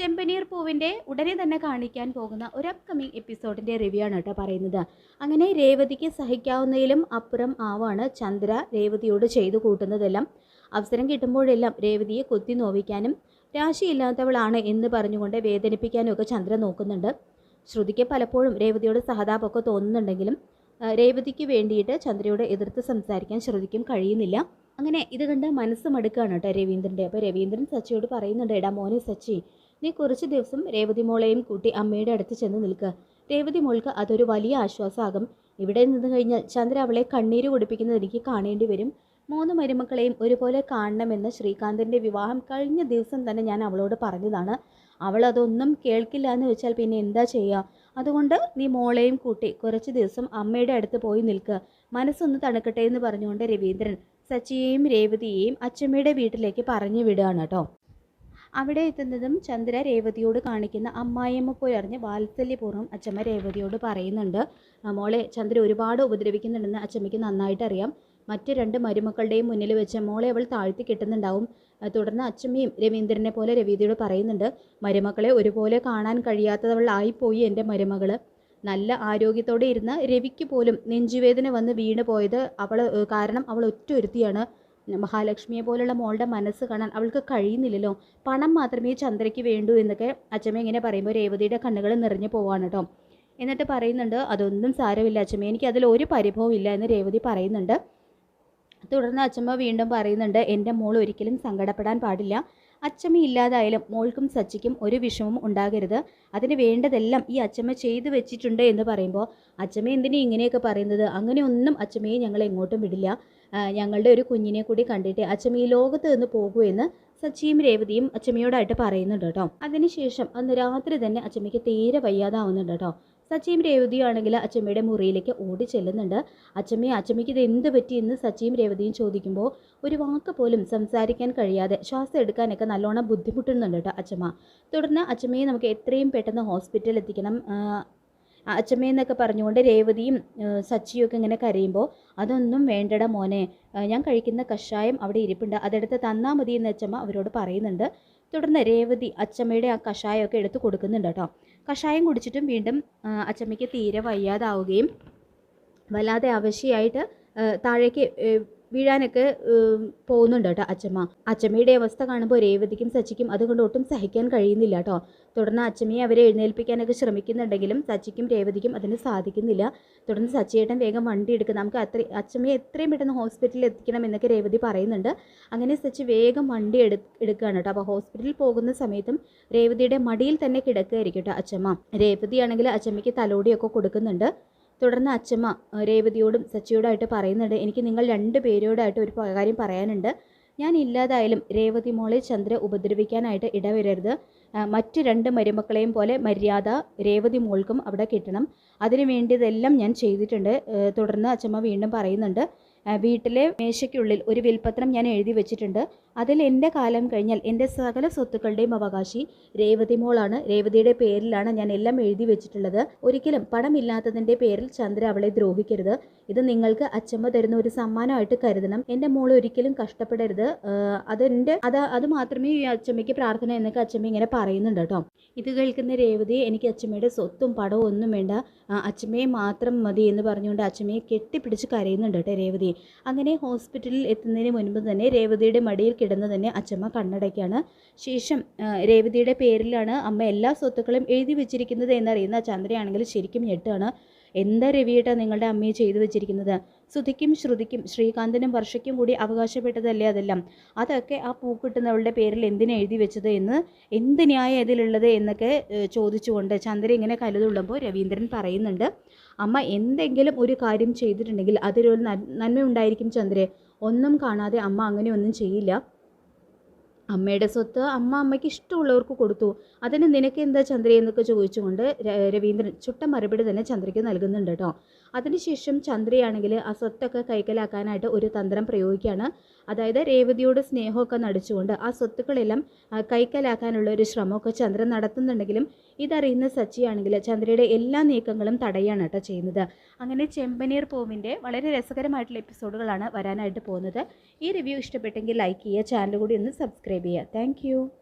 ചെമ്പനീർ പൂവിന്റെ ഉടനെ തന്നെ കാണിക്കാൻ പോകുന്ന ഒരു അപ്കമിങ് എപ്പിസോഡിന്റെ റിവ്യൂ ആണ് കേട്ടോ പറയുന്നത്. അങ്ങനെ രേവതിക്ക് സഹിക്കാവുന്നതിലും അപ്പുറം ആവാണ് ചന്ദ്ര രേവതിയോട് ചെയ്തു കൂട്ടുന്നതെല്ലാം. അവസരം കിട്ടുമ്പോഴെല്ലാം രേവതിയെ കൊത്തി നോവിക്കാനും രാശിയില്ലാത്തവളാണ് എന്ന് പറഞ്ഞുകൊണ്ട് വേദനിപ്പിക്കാനും ഒക്കെ ചന്ദ്ര നോക്കുന്നുണ്ട്. ശ്രുതിക്ക് പലപ്പോഴും രേവതിയോട് സഹതാപമൊക്കെ തോന്നുന്നുണ്ടെങ്കിലും രേവതിക്ക് വേണ്ടിയിട്ട് ചന്ദ്രയോട് എതിർത്ത് സംസാരിക്കാൻ ശ്രുതിക്കും കഴിയുന്നില്ല. അങ്ങനെ ഇത് കണ്ട് മനസ്സ് മടുക്കുകയാണ് കേട്ടോ രവീന്ദ്രന്റെ അപ്പോൾ രവീന്ദ്രൻ സച്ചിയോട് പറയുന്നുണ്ട് എടാ മോനെ സച്ചി നീ കുറച്ച് ദിവസം രേവതി മോളെയും കൂട്ടി അമ്മയുടെ അടുത്ത് ചെന്ന് നിൽക്കുക രേവതി മോൾക്ക് അതൊരു വലിയ ആശ്വാസമാകും. ഇവിടെ നിന്ന് കഴിഞ്ഞാൽ ചന്ദ്ര അവളെ കണ്ണീര് കുടിപ്പിക്കുന്നത് എനിക്ക് കാണേണ്ടി വരും. മൂന്ന് മരുമക്കളെയും ഒരുപോലെ കാണണമെന്ന് ശ്രീകാന്തിന്റെ വിവാഹം കഴിഞ്ഞ ദിവസം തന്നെ ഞാൻ അവളോട് പറഞ്ഞതാണ്. അവൾ അതൊന്നും കേൾക്കില്ല എന്ന് വെച്ചാൽ പിന്നെ എന്താ ചെയ്യുക അതുകൊണ്ട് നീ മോളെയും കൂട്ടി കുറച്ച് ദിവസം അമ്മയുടെ അടുത്ത് പോയി നിൽക്കുക മനസ്സൊന്ന് തണുക്കട്ടെ എന്ന് പറഞ്ഞുകൊണ്ട് രവീന്ദ്രൻ സച്ചിയെയും രേവതിയെയും അച്ചമ്മയുടെ വീട്ടിലേക്ക് പറഞ്ഞു വിടുകയാണ് കേട്ടോ. അവിടെ എത്തുന്നതും ചന്ദ്ര രേവതിയോട് കാണിക്കുന്ന അമ്മായിയമ്മ പോലറിഞ്ഞ് വാത്സല്യപൂർവം അച്ചമ്മ രേവതിയോട് പറയുന്നുണ്ട്. "ആ, മോളെ ചന്ദ്ര ഒരുപാട് ഉപദ്രവിക്കുന്നുണ്ടെന്ന് അച്ചമ്മയ്ക്ക് നന്നായിട്ട് അറിയാം. മറ്റ് രണ്ട് മരുമക്കളുടെയും മുന്നിൽ വെച്ച് മോളെ അവൾ താഴ്ത്തി കിട്ടുന്നുണ്ടാവും. തുടർന്ന് അച്ചമ്മയും രവീന്ദ്രനെ പോലെ രവീതിയോട് പറയുന്നുണ്ട് മരുമക്കളെ ഒരുപോലെ കാണാൻ കഴിയാത്തവളായിപ്പോയി എന്റെ മരുമകൾ നല്ല ആരോഗ്യത്തോടെ ഇരുന്ന രവിക്ക് പോലും നെഞ്ചുവേദന വന്ന് വീണ് പോയത് അവൾ കാരണം അവൾ ഒറ്റ ഒരുത്തിയാണ്. മഹാലക്ഷ്മിയെ പോലുള്ള മോളുടെ മനസ്സ് കാണാൻ അവൾക്ക് കഴിയുന്നില്ലല്ലോ. പണം മാത്രമേ ചന്ദ്രയ്ക്ക് വേണ്ടൂ എന്നൊക്കെ അച്ഛമ്മ ഇങ്ങനെ പറയുമ്പോൾ രേവതിയുടെ കണ്ണുകൾ നിറഞ്ഞു പോവാണ് കേട്ടോ എന്നിട്ട് പറയുന്നുണ്ട് അതൊന്നും സാരമില്ല അച്ഛമ്മ എനിക്ക് അതിൽ ഒരു പരിഭവം ഇല്ല എന്ന് രേവതി പറയുന്നുണ്ട്. തുടർന്ന് അച്ഛമ്മ വീണ്ടും പറയുന്നുണ്ട് എന്റെ മോൾ ഒരിക്കലും സങ്കടപ്പെടാൻ പാടില്ല. അച്ചമ്മ ഇല്ലാതായാലും മോൾക്കും സച്ചിക്കും ഒരു വിഷമവും ഉണ്ടാകരുത്. അതിന് വേണ്ടതെല്ലാം ഈ അച്ചമ്മ ചെയ്തു വെച്ചിട്ടുണ്ട് എന്ന് പറയുമ്പോൾ അച്ചമ്മ എന്തിനാ ഇങ്ങനെയൊക്കെ പറയുന്നത്? അങ്ങനെയൊന്നും അച്ചമ്മയെ ഞങ്ങൾ എങ്ങോട്ടും വിടില്ല. ഞങ്ങളുടെ ഒരു കുഞ്ഞിനെ കൂടി കണ്ടിട്ട് അച്ചമ്മ ഈ ലോകത്ത് നിന്ന് പോകൂ എന്ന് സച്ചിയും രേവതിയും അച്ചമ്മയോടായിട്ട് പറയുന്നുണ്ട് കേട്ടോ. അതിനുശേഷം അന്ന് രാത്രി തന്നെ അച്ചമ്മയ്ക്ക് തീരെ വയ്യാതാവുന്നുണ്ട് കേട്ടോ. സച്ചിയും രേവതിയാണെങ്കിൽ അച്ചമ്മയുടെ മുറിയിലേക്ക് ഓടി ചെല്ലുന്നുണ്ട്. അച്ചമ്മയെ അച്ചമ്മയ്ക്ക് ഇത് എന്ത് പറ്റി എന്ന് സച്ചിയും രേവതിയും ചോദിക്കുമ്പോൾ ഒരു വാക്ക് പോലും സംസാരിക്കാൻ കഴിയാതെ ശ്വാസം എടുക്കാനൊക്കെ നല്ലോണം ബുദ്ധിമുട്ടുന്നുണ്ട് കേട്ടോ അച്ചമ്മ. തുടർന്ന് അച്ചമ്മയെ നമുക്ക് എത്രയും പെട്ടെന്ന് ഹോസ്പിറ്റലിൽ എത്തിക്കണം. അച്ചമ്മയെന്നൊക്കെ പറഞ്ഞുകൊണ്ട് രേവതിയും ആ, സച്ചിയും ഒക്കെ ഇങ്ങനെ കരയുമ്പോൾ അതൊന്നും വേണ്ടട മോനെ. ഞാൻ കഴിക്കുന്ന കഷായം അവിടെ ഇരിപ്പുണ്ട്. അതെടുത്ത് തന്നാൽ മതി എന്ന് അച്ചമ്മ അവരോട് പറയുന്നുണ്ട്. തുടർന്ന് രേവതി അച്ചമ്മയുടെ ആ കഷായമൊക്കെ എടുത്ത് കൊടുക്കുന്നുണ്ട് കേട്ടോ. കഷായം കുടിച്ചിട്ടും വീണ്ടും അച്ചമ്മയ്ക്ക് തീരെ വയ്യാതാവുകയും വല്ലാതെ അവശയായിട്ട് ആ, താഴേക്ക് വീഴാനൊക്കെ പോകുന്നുണ്ട് കേട്ടോ അച്ചമ്മ. അച്ചമ്മയുടെ അവസ്ഥ കാണുമ്പോൾ രേവതിക്കും സച്ചിക്കും അതുകൊണ്ട് ഒട്ടും സഹിക്കാൻ കഴിയുന്നില്ല കേട്ടോ. തുടർന്ന് അച്ചമ്മയെ അവരെ എഴുന്നേൽപ്പിക്കാനൊക്കെ ശ്രമിക്കുന്നുണ്ടെങ്കിലും സച്ചിക്കും രേവതിക്കും അതിന് സാധിക്കുന്നില്ല. തുടർന്ന് സച്ചിയേട്ടൻ വേഗം വണ്ടി എടുക്കുക നമുക്ക് അത്ര അച്ചമ്മയെ എത്രയും പെട്ടെന്ന് ഹോസ്പിറ്റലിൽ എത്തിക്കണം എന്നൊക്കെ രേവതി പറയുന്നുണ്ട്. അങ്ങനെ സച്ചി വേഗം വണ്ടി എടു എടുക്കുകയാണ് കേട്ടോ. അപ്പോൾ ഹോസ്പിറ്റലിൽ പോകുന്ന സമയത്തും രേവതിയുടെ മടിയിൽ തന്നെ കിടക്കുകയായിരിക്കും കേട്ടോ അച്ചമ്മ. രേവതിയാണെങ്കിൽ അച്ചമ്മയ്ക്ക് തലോടിയൊക്കെ കൊടുക്കുന്നുണ്ട്. തുടർന്ന് അച്ചമ്മ രേവതിയോടും സച്ചിയോടായിട്ട് പറയുന്നുണ്ട്. എനിക്ക് നിങ്ങൾ രണ്ട് പേരോടായിട്ട് ഒരു കാര്യം പറയാനുണ്ട്. ഞാൻ ഇല്ലാതായാലും രേവതി മോളെ ചന്ദ്ര ഉപദ്രവിക്കാനായിട്ട് ഇടവരരുത്. മറ്റ് രണ്ട് മരുമക്കളെയും പോലെ മര്യാദ രേവതി മോൾക്കും അവിടെ കിട്ടണം. അതിനു വേണ്ടിയതെല്ലാം ഞാൻ ചെയ്തിട്ടുണ്ട്. തുടർന്ന് അച്ചമ്മ വീണ്ടും പറയുന്നുണ്ട്. വീട്ടിലെ മേശയ്ക്കുള്ളിൽ ഒരു വിൽപ്പത്രം ഞാൻ എഴുതി വെച്ചിട്ടുണ്ട്. അതിൽ എന്റെ കാലം കഴിഞ്ഞാൽ എന്റെ സകല സ്വത്തുക്കളുടെയും അവകാശി രേവതി മോളാണ്. രേവതിയുടെ പേരിലാണ് ഞാൻ എല്ലാം എഴുതി വെച്ചിട്ടുള്ളത്. ഒരിക്കലും പണമില്ലാത്തതിന്റെ പേരിൽ ചന്ദ്ര അവളെ ദ്രോഹിക്കരുത്. ഇത് നിങ്ങൾക്ക് അച്ചമ്മ തരുന്ന ഒരു സമ്മാനമായിട്ട് കരുതണം. എന്റെ മോൾ ഒരിക്കലും കഷ്ടപ്പെടരുത്. അതെന്റെ അത് അത് മാത്രമേ ഈ അച്ചമ്മയ്ക്ക് പ്രാർത്ഥന എന്നൊക്കെ അച്ചമ്മ ഇങ്ങനെ പറയുന്നുണ്ട് കേട്ടോ. ഇത് കേൾക്കുന്ന രേവതി എനിക്ക് അച്ചമ്മയുടെ സ്വത്തും പടവും ഒന്നും വേണ്ട. അച്ചമ്മയെ മാത്രം മതി എന്ന് പറഞ്ഞുകൊണ്ട് അച്ചമ്മയെ കെട്ടിപ്പിടിച്ച് കരയുന്നുണ്ട് കേട്ടോ രേവതി അങ്ങനെ ഹോസ്പിറ്റലിൽ എത്തുന്നതിന് മുൻപ് തന്നെ രേവതിയുടെ മടിയിൽ കിടന്ന് തന്നെ അച്ചമ്മ കണ്ണടയ്ക്കാണ്. ശേഷം രേവതിയുടെ പേരിലാണ് അമ്മ എല്ലാ സ്വത്തുക്കളും എഴുതി വെച്ചിരിക്കുന്നത് എന്നറിയുന്ന ചന്ദ്രയാണെങ്കിൽ ശരിക്കും ഞെട്ടാണ്. എന്താ രവിയേട്ടാ നിങ്ങളുടെ അമ്മയെ ചെയ്തു വെച്ചിരിക്കുന്നത്? ശ്രുതിക്കും ശ്രുതിക്കും ശ്രീകാന്തിനും വർഷയ്ക്കും കൂടി അവകാശപ്പെട്ടതല്ലേ അതെല്ലാം? അതൊക്കെ ആ പൂക്കിട്ടുന്നവളുടെ പേരിൽ എന്തിനാ എഴുതി വെച്ചത് എന്ന് എന്ത് ന്യായം ഇതിലുള്ളത് എന്നൊക്കെ ചോദിച്ചുകൊണ്ട് ചന്ദ്ര ഇങ്ങനെ കരുതുള്ളുമ്പോൾ രവീന്ദ്രൻ പറയുന്നുണ്ട് അമ്മ എന്തെങ്കിലും ഒരു കാര്യം ചെയ്തിട്ടുണ്ടെങ്കിൽ അതിലൊരു നന്മ ഉണ്ടായിരിക്കും ചന്ദ്രേ. ഒന്നും കാണാതെ അമ്മ അങ്ങനെ ഒന്നും ചെയ്യില്ല. അമ്മയുടെ സ്വത്ത് അമ്മ അമ്മയ്ക്ക് ഇഷ്ടമുള്ളവർക്ക് കൊടുത്തു. അതിന് നിനക്ക് എന്താ ചന്ദ്ര എന്നൊക്കെ ചോദിച്ചുകൊണ്ട് രവീന്ദ്രൻ ചുട്ട മറുപടി തന്നെ ചന്ദ്രയ്ക്ക് നൽകുന്നുണ്ട് കേട്ടോ അതിനുശേഷം ചന്ദ്രയാണെങ്കിൽ ആ സ്വത്തൊക്കെ കൈക്കലാക്കാനായിട്ട് ഒരു തന്ത്രം പ്രയോഗിക്കുകയാണ്. അതായത് രേവതിയോട് സ്നേഹമൊക്കെ നടിച്ചുകൊണ്ട് ആ സ്വത്തുക്കളെല്ലാം കൈക്കലാക്കാനുള്ള ഒരു ശ്രമമൊക്കെ ചന്ദ്രൻ നടത്തുന്നുണ്ടെങ്കിലും ഇതറിയുന്ന സച്ചിയാണെങ്കിൽ ചന്ദ്രയുടെ എല്ലാ നീക്കങ്ങളും തടയാണ് കേട്ടോ ചെയ്യുന്നത്. അങ്ങനെ ചെമ്പനീർ പൂവിന്റെ വളരെ രസകരമായിട്ടുള്ള എപ്പിസോഡുകളാണ് വരാനായിട്ട് പോകുന്നത്. ഈ റിവ്യൂ ഇഷ്ടപ്പെട്ടെങ്കിൽ ലൈക്ക് ചെയ്യുക ചാനൽ കൂടി ഒന്ന് സബ്സ്ക്രൈബ് ചെയ്യുക താങ്ക്